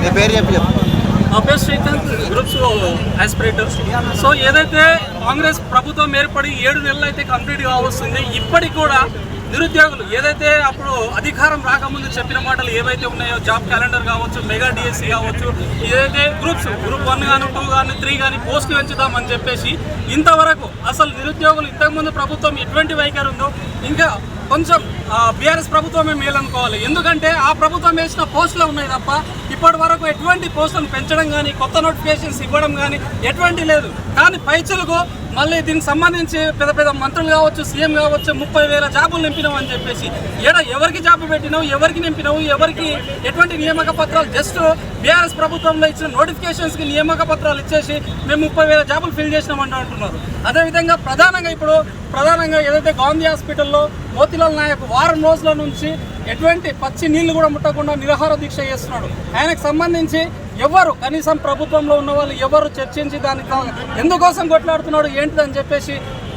మీ పేరు చెప్పి చెప్పు. నా పేరు శ్రీకాంత్ గ్రూప్స్ ఆస్పిరేటర్ సో ఏదైతే కాంగ్రెస్ ప్రభుత్వం ఏర్పడి ఏడు నెలలు అయితే కంప్లీట్ కావస్తుంది ఇప్పటికి కూడా నిరుద్యోగులు ఏదైతే అప్పుడు అధికారం రాకముందు చెప్పిన మాటలు ఏవైతే ఉన్నాయో జాబ్ క్యాలెండర్ కావచ్చు మెగా డిఎస్సి కావచ్చు ఏదైతే గ్రూప్స్ గ్రూప్ వన్ కానీ టూ కానీ త్రీ కానీ పోస్టులు పెంచుదామని చెప్పేసి ఇంతవరకు అసలు నిరుద్యోగులు ఇంతకుముందు ప్రభుత్వం ఎటువంటి వైఖరి ఉందో ఇంకా కొంచెం బీఆర్ఎస్ ప్రభుత్వమే మేలనుకోవాలి. ఎందుకంటే ఆ ప్రభుత్వం వేసిన పోస్టులు ఉన్నాయి తప్ప ఇప్పటి వరకు ఎటువంటి పోస్టులను పెంచడం కానీ కొత్త నోటిఫికేషన్స్ ఇవ్వడం కానీ ఎటువంటి లేదు. కానీ పైచలకు మళ్ళీ దీనికి సంబంధించి పెద్ద పెద్ద మంత్రులు కావచ్చు సీఎం కావచ్చు ముప్పై వేల జాబులు నింపినావు అని చెప్పేసి ఏడ ఎవరికి జాబు పెట్టినావు ఎవరికి నింపినావు ఎవరికి ఎటువంటి నియామక పత్రాలు జస్ట్ బీఆర్ఎస్ ప్రభుత్వంలో ఇచ్చిన నోటిఫికేషన్స్కి నియామక పత్రాలు ఇచ్చేసి మేము ముప్పై వేల జాబులు ఫిల్ చేసినామంటూ అంటున్నారు. అదేవిధంగా ప్రధానంగా ఇప్పుడు ప్రధానంగా ఏదైతే గాంధీ హాస్పిటల్లో మోతిలాల్ నాయక్ వారం రోజుల నుంచి ఎటువంటి పచ్చి నీళ్ళు కూడా ముట్టకుండా నిరాహార దీక్ష చేస్తున్నాడు. ఆయనకు సంబంధించి ఎవరు? కనీసం ప్రభుత్వంలో ఉన్న వాళ్ళు ఎవరు చర్చించి దాని ఎందుకోసం కొట్లాడుతున్నాడు ఏంటిదని చెప్పేసి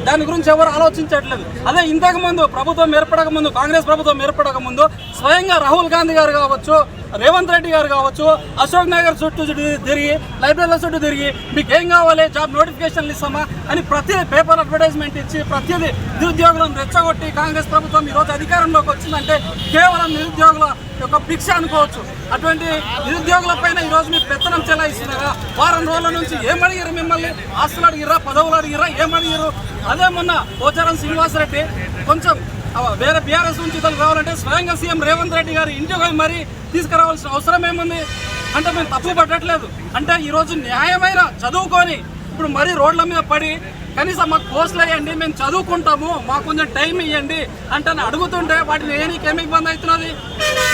దాని గురించి ఎవరు ఆలోచించట్లేదు. అదే ఇంతకు ముందు ప్రభుత్వం ఏర్పడక ముందు కాంగ్రెస్ ప్రభుత్వం ఏర్పడక ముందు స్వయంగా రాహుల్ గాంధీ గారు కావచ్చు రేవంత్ రెడ్డి గారు కావచ్చు అశోక్ నగర్ చుట్టూ తిరిగి లైబ్రరీల చుట్టూ తిరిగి మీకు ఏం కావాలి జాబ్ నోటిఫికేషన్లు ఇస్తామా అని ప్రతి పేపర్ అడ్వర్టైజ్మెంట్ ఇచ్చి ప్రతిదీ నిరుద్యోగులను రెచ్చగొట్టి కాంగ్రెస్ ప్రభుత్వం ఈరోజు అధికారంలోకి వచ్చిందంటే కేవలం నిరుద్యోగుల యొక్క భిక్ష అనుకోవచ్చు. అటువంటి నిరుద్యోగుల పైన ఈరోజు మీరు పెత్తనం చెలాయిస్తున్నారా? వారం రోజుల నుంచి ఏమడిగారు మిమ్మల్ని? ఆస్తులు అడిగిరా పదవులు అడిగిరా ఏమడిగారు అదే మొన్న పోచారం శ్రీనివాసరెడ్డి కొంచెం వేరే బీఆర్ఎస్ నుంచి ఇతను రావాలంటే స్వయంగా సీఎం రేవంత్ రెడ్డి గారు ఇంటికి పోయి మరీ తీసుకురావాల్సిన అవసరం ఏముంది? అంటే మేము తప్పు పట్టట్లేదు. అంటే ఈరోజు న్యాయమైన చదువుకొని ఇప్పుడు మరీ రోడ్ల మీద పడి కనీసం మాకు పోస్టులు వేయండి మేము చదువుకుంటాము మాకు కొంచెం టైం ఇవ్వండి అంటే అడుగుతుంటే వాటిని వేయడానికి ఏమి ఇబ్బంది అవుతున్నది?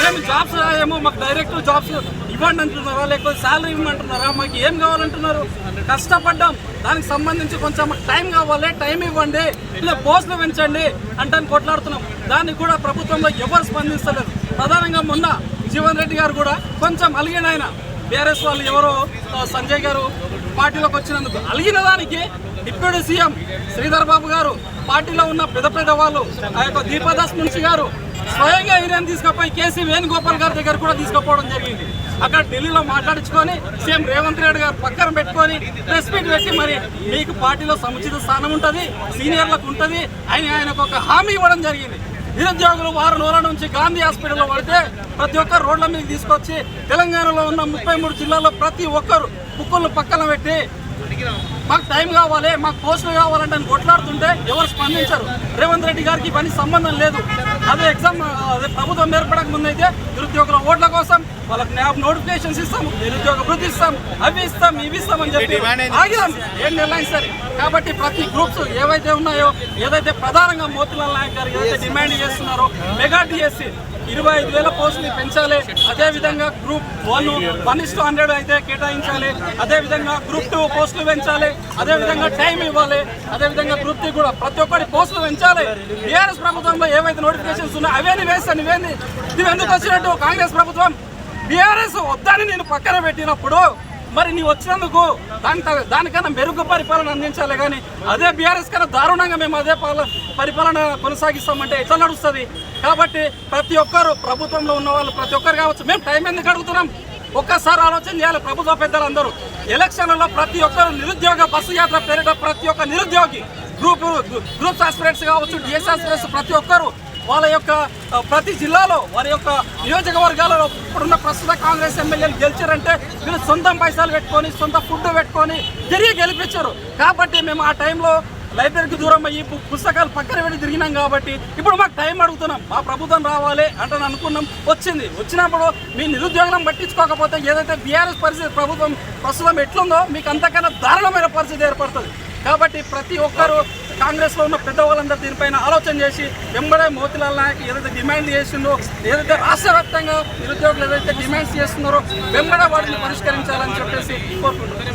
మేము జాబ్స్ ఏమో మాకు డైరెక్ట్ జాబ్స్ ఇవ్వండి అంటున్నారా లేకపోతే శాలరీ ఇవ్వమంటున్నారా మాకు ఏం కావాలంటున్నారు? కష్టపడ్డాం. దానికి సంబంధించి కొంచెం మాకు టైం కావాలి టైం ఇవ్వండి ఇలా పోస్టులు పెంచండి అంటే కొట్లాడుతున్నాం. దానికి కూడా ప్రభుత్వంలో ఎవరు స్పందిస్తలేదు. ప్రధానంగా మొన్న జీవన్ రెడ్డి గారు కూడా కొంచెం అలిగిన ఆయన. బీఆర్ఎస్ వాళ్ళు ఎవరో సంజయ్ గారు పార్టీలోకి వచ్చినందుకు అలిగిన దానికి ఇప్పుడు సీఎం శ్రీధర్ బాబు గారు పార్టీలో ఉన్న పెద్ద పెద్ద వాళ్ళు ఆ యొక్క దీపదాస్ మున్షి గారు స్వయంగా ఈయన తీసుకుపోయి కేసీ వేణుగోపాల్ గారి దగ్గర కూడా తీసుకుపోవడం జరిగింది. అక్కడ ఢిల్లీలో మాట్లాడించుకొని సీఎం రేవంత్ రెడ్డి గారు పక్కన పెట్టుకొని ప్రెస్ మీట్ పెట్టి మరి మీకు పార్టీలో సముచిత స్థానం ఉంటుంది సీనియర్లకు ఉంటుంది ఆయన ఆయనకు ఒక హామీ ఇవ్వడం జరిగింది. నిరుద్యోగులు వారం రోజుల నుంచి గాంధీ హాస్పిటల్లో పడితే ప్రతి ఒక్కరు రోడ్ల మీద తీసుకొచ్చి తెలంగాణలో ఉన్న ముప్పై మూడు జిల్లాల్లో ప్రతి ఒక్కరు బుక్కులను పక్కన పెట్టి మాకు టైం కావాలి మాకు పోస్టులు కావాలంటే అని కొట్లాడుతుంటే ఎవరు స్పందించరు. రేవంత్ రెడ్డి గారికి పని సంబంధం లేదు. అదే ఎగ్జామ్ అదే ప్రభుత్వం ఏర్పడక ముందైతే నిరుద్యోగుల ఓట్ల కోసం వాళ్ళకి నోటిఫికేషన్స్ ఇస్తాం నిరుద్యోగ వృద్ధి ఇస్తాం అవి ఇస్తాం ఇవి ఇస్తాం అని చెప్పి ఆగిదాం ఏం నిర్ణయం సరే కాబట్టి ప్రతి గ్రూప్స్ ఏవైతే ఉన్నాయో ఏదైతే ప్రధానంగా మోతిలాల్ నాయక్ గారు ఏదైతే డిమాండ్ చేస్తున్నారో మెగా డిఎస్సి ఇరవై ఐదు వేల పోస్టులు పెంచాలి. అదే విధంగా group one one is hundred అయితే కేటాయించాలి. అదే విధంగా గ్రూప్ టూ పోస్టులు పెంచాలి. అదే విధంగా టైం ఇవ్వాలి. అదే విధంగా గ్రూప్ త్రీ కూడా ప్రతి ఒక్కటి పోస్టులు పెంచాలి. బీఆర్ఎస్ ప్రభుత్వంలో ఏవైతే నోటిఫికేషన్స్ ఉన్నాయో అవేని వేస్తాను ఇవేంది ఇవి ఎందుకు వచ్చినట్టు కాంగ్రెస్ ప్రభుత్వం? బీఆర్ఎస్ వద్దని నేను పక్కన పెట్టినప్పుడు మరి నీ వచ్చినందుకు దాని దానికన్నా మెరుగు పరిపాలన అందించాలి కానీ అదే బీఆర్ఎస్ కన్నా దారుణంగా మేము అదే పాల పరిపాలన కొనసాగిస్తామంటే ఎట్లా నడుస్తుంది? కాబట్టి ప్రతి ఒక్కరు ప్రభుత్వంలో ఉన్న వాళ్ళు ప్రతి ఒక్కరు కావచ్చు మేము టైం ఎందుకు అడుగుతున్నాం? ఒక్కసారి ఆలోచన చేయాలి ప్రభుత్వ పెద్దలందరూ. ఎలక్షన్లలో ప్రతి ఒక్కరు నిరుద్యోగ బస్సు యాత్ర పేరిట ప్రతి ఒక్క నిరుద్యోగి గ్రూప్ గ్రూప్ ఆస్పిరెంట్స్ కావచ్చు డిఎస్ ఆస్పిరెంట్స్ ప్రతి ఒక్కరు వాళ్ళ యొక్క ప్రతి జిల్లాలో వారి యొక్క నియోజకవర్గాలలో ఇప్పుడున్న ప్రస్తుత కాంగ్రెస్ ఎమ్మెల్యేలు గెలిచారంటే వీళ్ళు సొంతం పైసలు పెట్టుకొని సొంత ఫుడ్ పెట్టుకొని తిరిగి గెలిపించారు. కాబట్టి మేము ఆ టైంలో లైబ్రరీకి దూరం అయ్యి పుస్తకాలు పక్కన పెట్టి తిరిగినాం కాబట్టి ఇప్పుడు మాకు టైం అడుగుతున్నాం. మా ప్రభుత్వం రావాలి అంటే అనుకున్నాం. వచ్చింది. వచ్చినప్పుడు మీ నిరుద్యోగం పట్టించుకోకపోతే ఏదైతే బీఆర్ఎస్ పరిస్థితి ప్రభుత్వం ప్రస్తుతం ఎట్లుందో మీకు అంతకన్నా దారుణమైన పరిస్థితి ఏర్పడుతుంది. కాబట్టి ప్రతి ఒక్కరూ కాంగ్రెస్లో ఉన్న పెద్దవాళ్ళందరూ దీనిపైన ఆలోచన చేసి వెంబడే మోతిలాల్ నాయక్ ఏదైతే డిమాండ్ చేసిందో ఏదైతే రాష్ట్ర వ్యాప్తంగా నిరుద్యోగులు ఏదైతే డిమాండ్స్ చేస్తున్నారో వెంబడే వాటిని పరిష్కరించాలని చెప్పేసి కోరుకుంటున్నాను